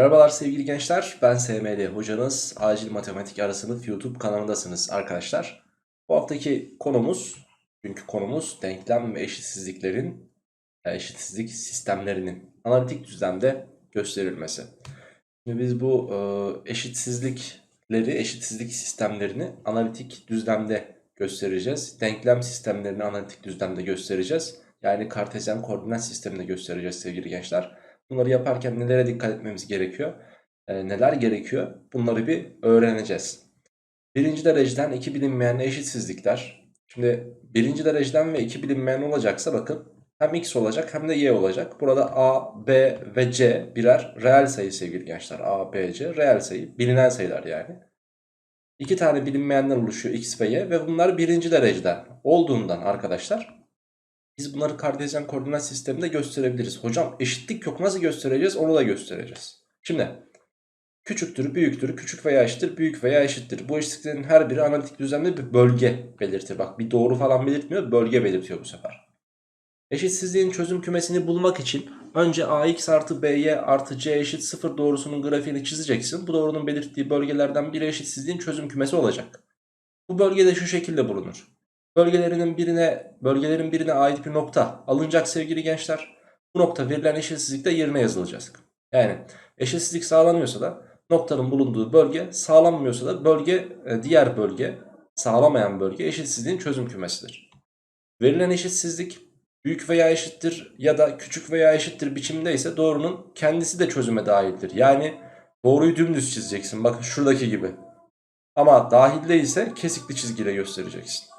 Merhabalar sevgili gençler. Ben SML hocanız. Acil Matematik Ara Sınıf YouTube kanalındasınız arkadaşlar. Bu haftaki konumuz, çünkü konumuz denklem ve eşitsizliklerin, e, eşitsizlik sistemlerinin analitik düzlemde gösterilmesi. Şimdi biz bu e, eşitsizlikleri, eşitsizlik sistemlerini analitik düzlemde göstereceğiz. Denklem sistemlerini analitik düzlemde göstereceğiz. Yani kartezyen koordinat sisteminde göstereceğiz sevgili gençler. Bunları yaparken nelere dikkat etmemiz gerekiyor? E, neler gerekiyor? Bunları bir öğreneceğiz. Birinci dereceden iki bilinmeyen eşitsizlikler. Şimdi birinci dereceden ve iki bilinmeyen olacaksa bakın hem x olacak hem de y olacak. Burada a, b ve c birer reel sayı sevgili gençler. a, b, c reel sayı. Bilinen sayılar yani. İki tane bilinmeyenden oluşuyor x ve y ve bunlar birinci dereceden olduğundan arkadaşlar biz bunları kartezyen koordinat sisteminde gösterebiliriz. Hocam eşitlik yok nasıl göstereceğiz onu da göstereceğiz. Şimdi küçüktür, büyüktür, küçük veya eşittir, büyük veya eşittir. Bu eşitliklerin her biri analitik düzlemde bir bölge belirtir. Bak bir doğru falan belirtmiyor, bölge belirtiyor bu sefer. Eşitsizliğin çözüm kümesini bulmak için önce ax artı by artı c eşit 0 doğrusunun grafiğini çizeceksin. Bu doğrunun belirttiği bölgelerden biri eşitsizliğin çözüm kümesi olacak. Bu bölgede şu şekilde bulunur. Bölgelerinin birine, bölgelerin birine ait bir nokta alınacak sevgili gençler. Bu nokta verilen eşitsizlikte yerine yazılacak. Yani eşitsizlik sağlanıyorsa da noktanın bulunduğu bölge sağlanmıyorsa da bölge e, diğer bölge sağlamayan bölge eşitsizliğin çözüm kümesidir. Verilen eşitsizlik büyük veya eşittir ya da küçük veya eşittir biçimde ise doğrunun kendisi de çözüme dahildir. Yani doğruyu dümdüz çizeceksin bakın şuradaki gibi. Ama dahilde ise kesikli çizgiyle göstereceksin.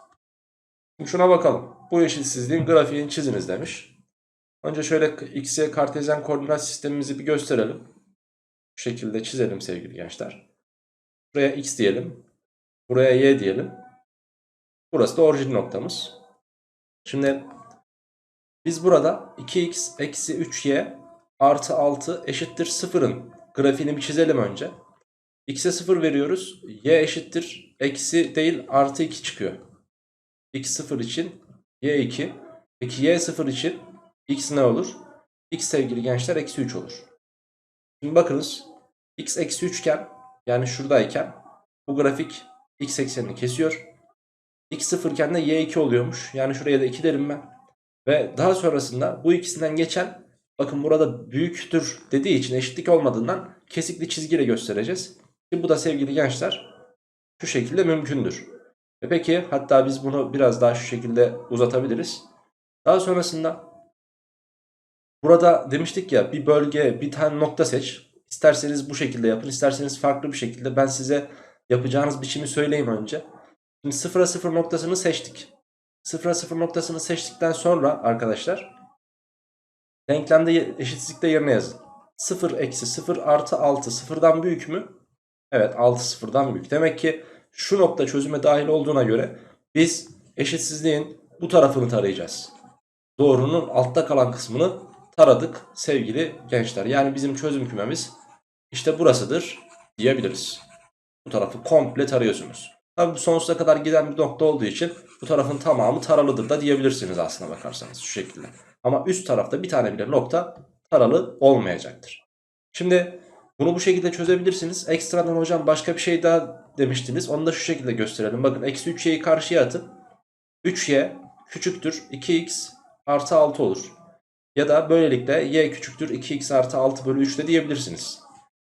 Şuna bakalım. Bu eşitsizliğin grafiğini çiziniz demiş. Önce şöyle x'ye kartezyen koordinat sistemimizi bir gösterelim. Bu şekilde çizelim sevgili gençler. Buraya x diyelim. Buraya y diyelim. Burası da orijin noktamız. Şimdi biz burada 2x eksi 3y artı 6 eşittir 0'ın grafiğini bir çizelim önce. x'e 0 veriyoruz. y eşittir eksi değil artı 2 çıkıyor. X 0 için y 2. Peki y 0 için x ne olur? x sevgili gençler eksi 3 olur. Şimdi bakınız x eksi 3 iken yani şuradayken bu grafik x eksenini kesiyor. x 0 iken de y 2 oluyormuş. Yani şuraya da 2 derim ben. Ve daha sonrasında bu ikisinden geçen bakın burada büyüktür dediği için eşitlik olmadığından kesikli çizgiyle göstereceğiz. Şimdi bu da sevgili gençler şu şekilde mümkündür. E peki hatta biz bunu biraz daha şu şekilde uzatabiliriz. Daha sonrasında burada demiştik ya bir bölge bir tane nokta seç. İsterseniz bu şekilde yapın isterseniz farklı bir şekilde ben size yapacağınız biçimi söyleyeyim önce. Şimdi 0'a 0 noktasını seçtik. 0'a 0 noktasını seçtikten sonra arkadaşlar denklemde eşitsizlikte yerine yazın. 0 eksi 0 artı 6 sıfırdan büyük mü? Evet 6 sıfırdan büyük. Demek ki şu nokta çözüme dahil olduğuna göre biz eşitsizliğin bu tarafını tarayacağız. Doğrunun altta kalan kısmını taradık sevgili gençler. Yani bizim çözüm kümemiz işte burasıdır diyebiliriz. Bu tarafı komple tarıyorsunuz. Tabi bu sonsuza kadar giden bir nokta olduğu için bu tarafın tamamı taralıdır da diyebilirsiniz aslına bakarsanız şu şekilde. Ama üst tarafta bir tane bile nokta taralı olmayacaktır. Şimdi bunu bu şekilde çözebilirsiniz. Ekstradan hocam başka bir şey daha demiştiniz. Onu da şu şekilde gösterelim. Bakın eksi 3y'yi karşıya atıp 3y küçüktür 2x artı 6 olur. Ya da böylelikle y küçüktür 2x artı 6 bölü 3 de diyebilirsiniz.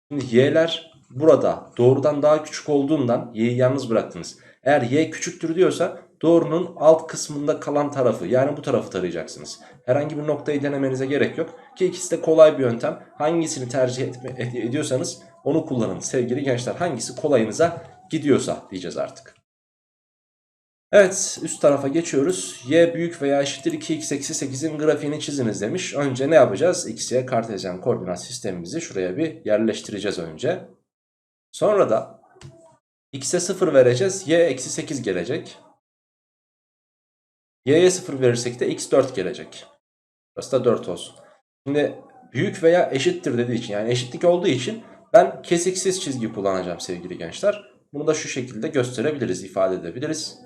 Şimdi y'ler burada doğrudan daha küçük olduğundan y'yi yalnız bıraktınız. Eğer y küçüktür diyorsa doğrunun alt kısmında kalan tarafı yani bu tarafı tarayacaksınız. Herhangi bir noktayı denemenize gerek yok. Ki ikisi de kolay bir yöntem. Hangisini tercih etme, ediyorsanız onu kullanın sevgili gençler. Hangisi kolayınıza gidiyorsa diyeceğiz artık. Evet üst tarafa geçiyoruz. Y büyük veya eşittir 2x eksi 8'in grafiğini çiziniz demiş. Önce ne yapacağız? X'ye kartezyen koordinat sistemimizi şuraya bir yerleştireceğiz önce. Sonra da x'e 0 vereceğiz. Y eksi 8 gelecek. Y'ye 0 verirsek de x 4 gelecek. Burası da 4 olsun. Şimdi büyük veya eşittir dediği için yani eşitlik olduğu için ben kesiksiz çizgi kullanacağım sevgili gençler. Bunu da şu şekilde gösterebiliriz, ifade edebiliriz.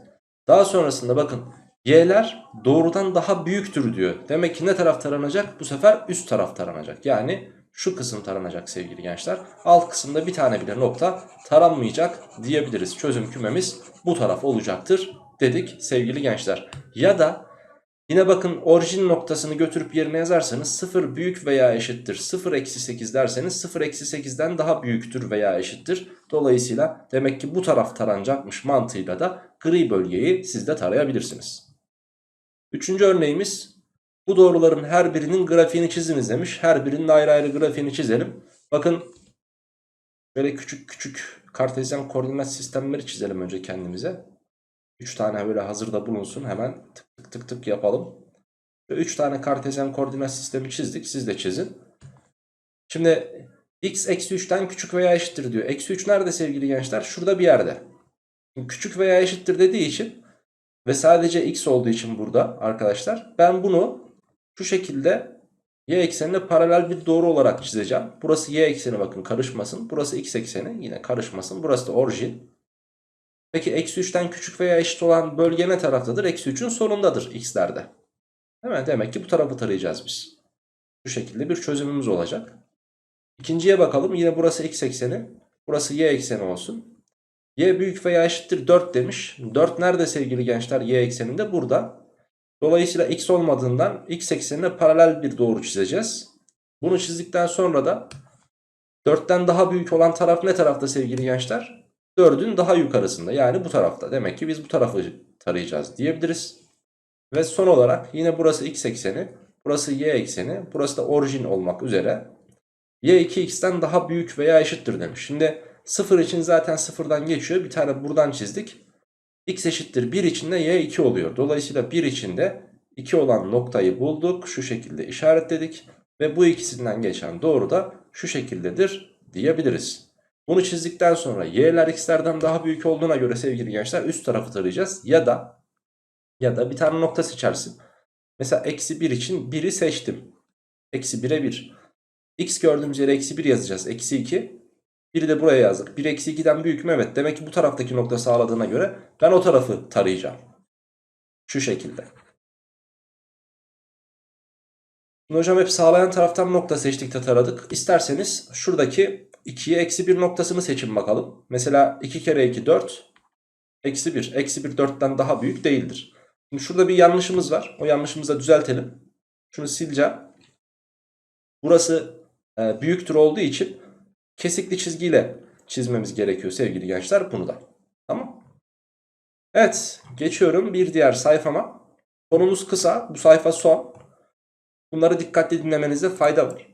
Daha sonrasında bakın y'ler doğrudan daha büyüktür diyor. Demek ki ne taraf taranacak? Bu sefer üst taraf taranacak. Yani şu kısım taranacak sevgili gençler. Alt kısımda bir tane bile nokta taranmayacak diyebiliriz. Çözüm kümemiz bu taraf olacaktır dedik sevgili gençler. Ya da yine bakın orijin noktasını götürüp yerine yazarsanız 0 büyük veya eşittir 0 eksi 8 derseniz 0 eksi 8'den daha büyüktür veya eşittir. Dolayısıyla demek ki bu taraf taranacakmış mantığıyla da gri bölgeyi siz de tarayabilirsiniz. Üçüncü örneğimiz bu doğruların her birinin grafiğini çiziniz demiş. Her birinin ayrı ayrı grafiğini çizelim. Bakın böyle küçük küçük kartezyen koordinat sistemleri çizelim önce kendimize. 3 tane böyle hazırda bulunsun hemen tık tık tık tık yapalım. 3 tane kartezyen koordinat sistemi çizdik siz de çizin. Şimdi x eksi 3'ten küçük veya eşittir diyor. Eksi 3 nerede sevgili gençler? Şurada bir yerde. Küçük veya eşittir dediği için ve sadece x olduğu için burada arkadaşlar ben bunu şu şekilde y eksenine paralel bir doğru olarak çizeceğim. Burası y ekseni bakın karışmasın. Burası x ekseni yine karışmasın. Burası da orijin. Peki eksi 3'ten küçük veya eşit olan bölge ne taraftadır? Eksi 3'ün sonundadır x'lerde. Değil mi? Demek ki bu tarafı tarayacağız biz. Bu şekilde bir çözümümüz olacak. İkinciye bakalım. Yine burası x ekseni. Burası y ekseni olsun. Y büyük veya eşittir 4 demiş. 4 nerede sevgili gençler? Y ekseninde burada. Dolayısıyla x olmadığından x eksenine paralel bir doğru çizeceğiz. Bunu çizdikten sonra da 4'ten daha büyük olan taraf ne tarafta sevgili gençler? 4'ün daha yukarısında yani bu tarafta. Demek ki biz bu tarafı tarayacağız diyebiliriz. Ve son olarak yine burası x ekseni, burası y ekseni, burası da orijin olmak üzere y 2x'ten daha büyük veya eşittir demiş. Şimdi 0 için zaten 0'dan geçiyor. Bir tane buradan çizdik. x eşittir 1 içinde y 2 oluyor. Dolayısıyla 1 içinde 2 olan noktayı bulduk. Şu şekilde işaretledik. Ve bu ikisinden geçen doğru da şu şekildedir diyebiliriz. Bunu çizdikten sonra y'ler x'lerden daha büyük olduğuna göre sevgili gençler üst tarafı tarayacağız. Ya da ya da bir tane nokta seçersin. Mesela eksi 1 için 1'i seçtim. Eksi 1'e 1. x gördüğümüz yere eksi 1 yazacağız. Eksi 2. Biri de buraya yazdık. 1 eksi 2'den büyük mü? Evet. Demek ki bu taraftaki nokta sağladığına göre ben o tarafı tarayacağım. Şu şekilde. Şimdi hocam hep sağlayan taraftan nokta seçtik de taradık. İsterseniz şuradaki 2'ye eksi 1 noktasını seçin bakalım. Mesela 2 kere 2 4. Eksi 1. Eksi 1 4'ten daha büyük değildir. Şimdi şurada bir yanlışımız var. O yanlışımızı da düzeltelim. Şunu sileceğim. Burası e, büyüktür olduğu için kesikli çizgiyle çizmemiz gerekiyor sevgili gençler bunu da. Tamam. Evet geçiyorum bir diğer sayfama. Konumuz kısa. Bu sayfa son. Bunları dikkatli dinlemenizde fayda var.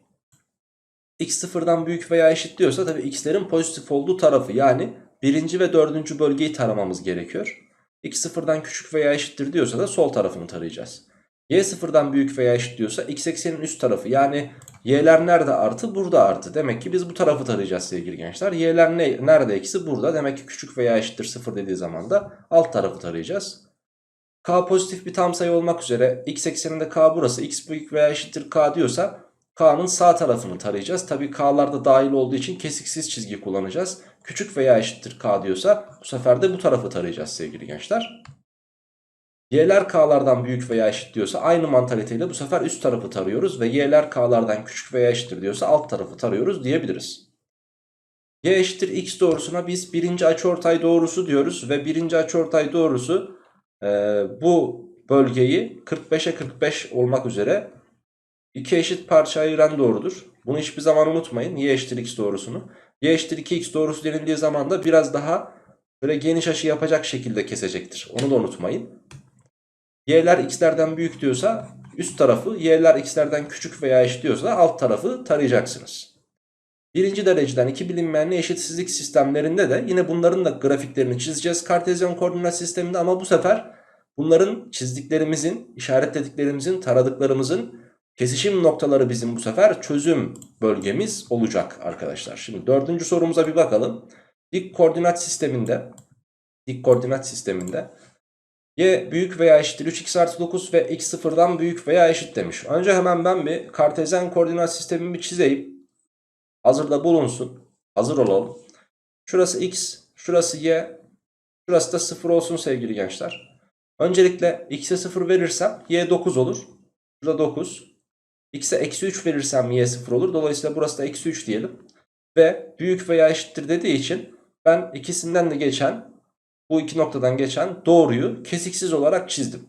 X sıfırdan büyük veya eşit diyorsa tabii x'lerin pozitif olduğu tarafı yani birinci ve dördüncü bölgeyi taramamız gerekiyor. x sıfırdan küçük veya eşittir diyorsa da sol tarafını tarayacağız. y sıfırdan büyük veya eşit diyorsa x eksenin üst tarafı yani y'ler nerede artı burada artı. Demek ki biz bu tarafı tarayacağız sevgili gençler. y'ler ne, nerede eksi burada demek ki küçük veya eşittir sıfır dediği zaman da alt tarafı tarayacağız. K pozitif bir tam sayı olmak üzere x ekseninde k burası x büyük veya eşittir k diyorsa k'nın sağ tarafını tarayacağız. Tabi k'lar da dahil olduğu için kesiksiz çizgi kullanacağız. Küçük veya eşittir k diyorsa bu sefer de bu tarafı tarayacağız sevgili gençler. Y'ler k'lardan büyük veya eşit diyorsa aynı mantaliteyle bu sefer üst tarafı tarıyoruz ve y'ler k'lardan küçük veya eşittir diyorsa alt tarafı tarıyoruz diyebiliriz. Y eşittir x doğrusuna biz birinci açıortay doğrusu diyoruz ve birinci açıortay doğrusu e, bu bölgeyi 45'e 45 olmak üzere iki eşit parça ayıran doğrudur. Bunu hiçbir zaman unutmayın y eşittir x doğrusunu. Y eşittir 2x doğrusu denildiği zaman da biraz daha böyle geniş açı yapacak şekilde kesecektir. Onu da unutmayın. Y'ler x'lerden büyük diyorsa üst tarafı, y'ler x'lerden küçük veya eşit diyorsa alt tarafı tarayacaksınız. Birinci dereceden iki bilinmeyenli eşitsizlik sistemlerinde de yine bunların da grafiklerini çizeceğiz. Kartezyen koordinat sisteminde ama bu sefer bunların çizdiklerimizin, işaretlediklerimizin, taradıklarımızın kesişim noktaları bizim bu sefer çözüm bölgemiz olacak arkadaşlar. Şimdi dördüncü sorumuza bir bakalım. Dik koordinat sisteminde, dik koordinat sisteminde y büyük veya eşittir 3x artı 9 ve x sıfırdan büyük veya eşit demiş. Önce hemen ben bir kartezyen koordinat sistemimi çizeyim. Hazırda bulunsun. Hazır olalım. Şurası x, şurası y, şurası da 0 olsun sevgili gençler. Öncelikle x'e 0 verirsem y 9 olur. Şurada 9. X'e eksi 3 verirsem y 0 olur. Dolayısıyla burası da eksi 3 diyelim. Ve büyük veya eşittir dediği için ben ikisinden de geçen bu iki noktadan geçen doğruyu kesiksiz olarak çizdim.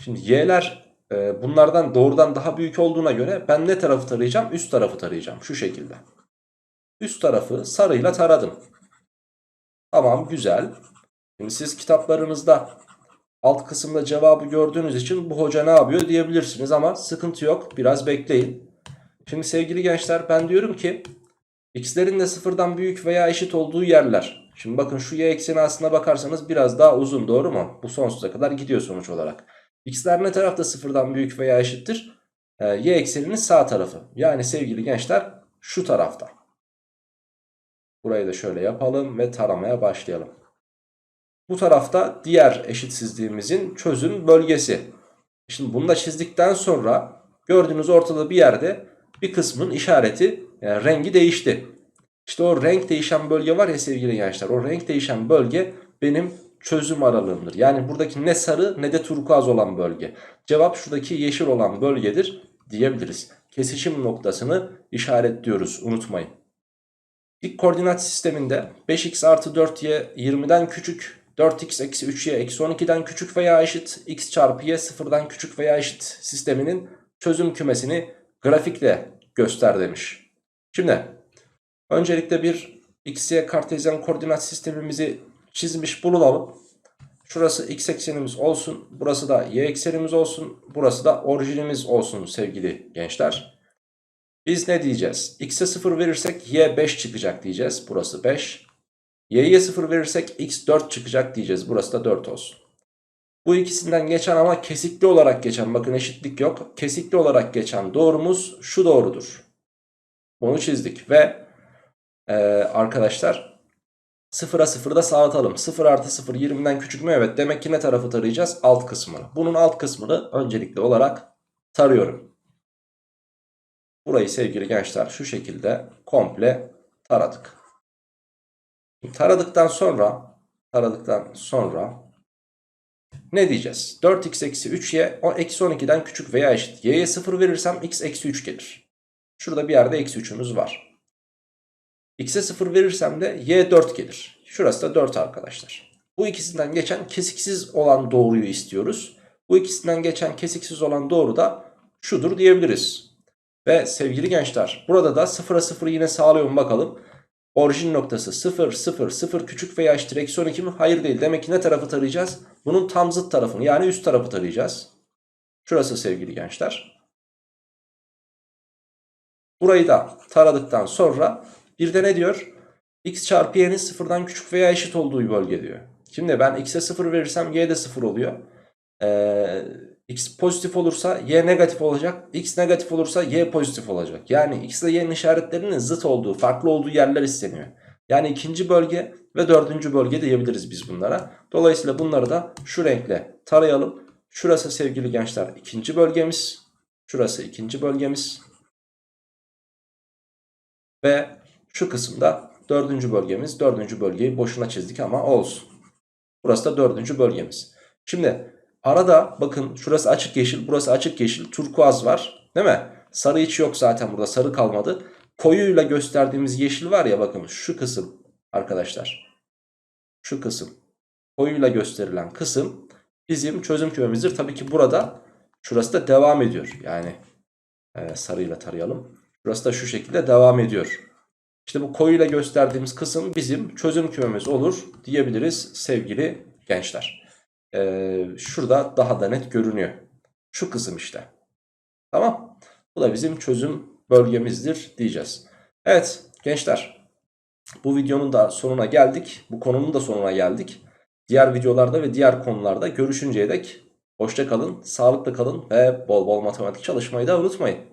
Şimdi y'ler e, bunlardan doğrudan daha büyük olduğuna göre ben ne tarafı tarayacağım? Üst tarafı tarayacağım şu şekilde. Üst tarafı sarıyla taradım. Tamam güzel. Şimdi siz kitaplarınızda alt kısımda cevabı gördüğünüz için bu hoca ne yapıyor diyebilirsiniz ama sıkıntı yok. Biraz bekleyin. Şimdi sevgili gençler ben diyorum ki x'lerin de sıfırdan büyük veya eşit olduğu yerler. Şimdi bakın şu y ekseni aslına bakarsanız biraz daha uzun doğru mu? Bu sonsuza kadar gidiyor sonuç olarak. x'ler ne tarafta sıfırdan büyük veya eşittir? Ee, y ekseninin sağ tarafı. Yani sevgili gençler şu tarafta. Burayı da şöyle yapalım ve taramaya başlayalım. Bu tarafta diğer eşitsizliğimizin çözüm bölgesi. Şimdi bunu da çizdikten sonra gördüğünüz ortada bir yerde bir kısmın işareti yani rengi değişti. İşte o renk değişen bölge var ya sevgili gençler o renk değişen bölge benim çözüm aralığımdır. Yani buradaki ne sarı ne de turkuaz olan bölge. Cevap şuradaki yeşil olan bölgedir diyebiliriz. Kesişim noktasını işaretliyoruz unutmayın. İlk koordinat sisteminde 5x artı 4y 20'den küçük 4x eksi 3y eksi 12'den küçük veya eşit x çarpı y sıfırdan küçük veya eşit sisteminin çözüm kümesini grafikle göster demiş. Şimdi öncelikle bir x, y kartezyen koordinat sistemimizi çizmiş bulunalım. Şurası x eksenimiz olsun. Burası da y eksenimiz olsun. Burası da orijinimiz olsun sevgili gençler. Biz ne diyeceğiz? X'e 0 verirsek y 5 çıkacak diyeceğiz. Burası 5. Y'ye 0 verirsek x 4 çıkacak diyeceğiz. Burası da 4 olsun. Bu ikisinden geçen ama kesikli olarak geçen bakın eşitlik yok. Kesikli olarak geçen doğrumuz şu doğrudur. Bunu çizdik ve e, arkadaşlar 0'a 0'ı da sağlatalım. 0 artı 0 20'den küçük mü? Evet demek ki ne tarafı tarayacağız? Alt kısmını. Bunun alt kısmını öncelikli olarak tarıyorum. Burayı sevgili gençler şu şekilde komple taradık. Taradıktan sonra taradıktan sonra ne diyeceğiz? 4x eksi 3y o eksi 12'den küçük veya eşit. y'ye 0 verirsem x eksi 3 gelir. Şurada bir yerde eksi 3'ümüz var. x'e 0 verirsem de y 4 gelir. Şurası da 4 arkadaşlar. Bu ikisinden geçen kesiksiz olan doğruyu istiyoruz. Bu ikisinden geçen kesiksiz olan doğru da şudur diyebiliriz. Ve sevgili gençler burada da 0'a 0 yine sağlıyorum bakalım. Orijin noktası 0, 0, 0 küçük veya eşittir eksi 12 mi? Hayır değil. Demek ki ne tarafı tarayacağız? Bunun tam zıt tarafını yani üst tarafı tarayacağız. Şurası sevgili gençler. Burayı da taradıktan sonra bir de ne diyor? x çarpı y'nin sıfırdan küçük veya eşit olduğu bölge diyor. Şimdi ben x'e 0 verirsem y de 0 oluyor. Ee, x pozitif olursa y negatif olacak. x negatif olursa y pozitif olacak. Yani x ile y'nin işaretlerinin zıt olduğu, farklı olduğu yerler isteniyor. Yani ikinci bölge ve dördüncü bölge diyebiliriz biz bunlara. Dolayısıyla bunları da şu renkle tarayalım. Şurası sevgili gençler ikinci bölgemiz. Şurası ikinci bölgemiz. Ve şu kısımda dördüncü bölgemiz. Dördüncü bölgeyi boşuna çizdik ama olsun. Burası da dördüncü bölgemiz. Şimdi arada bakın şurası açık yeşil, burası açık yeşil, turkuaz var. Değil mi? Sarı hiç yok zaten burada sarı kalmadı. Koyuyla gösterdiğimiz yeşil var ya bakın şu kısım arkadaşlar. Şu kısım. Koyuyla gösterilen kısım bizim çözüm kümemizdir. Tabii ki burada şurası da devam ediyor. Yani e, sarıyla tarayalım. Burası da şu şekilde devam ediyor. İşte bu koyuyla gösterdiğimiz kısım bizim çözüm kümemiz olur diyebiliriz sevgili gençler. Ee, şurada daha da net görünüyor. Şu kısım işte. Tamam. Bu da bizim çözüm bölgemizdir diyeceğiz. Evet gençler. Bu videonun da sonuna geldik. Bu konunun da sonuna geldik. Diğer videolarda ve diğer konularda görüşünceye dek hoşça kalın, sağlıklı kalın ve bol bol matematik çalışmayı da unutmayın.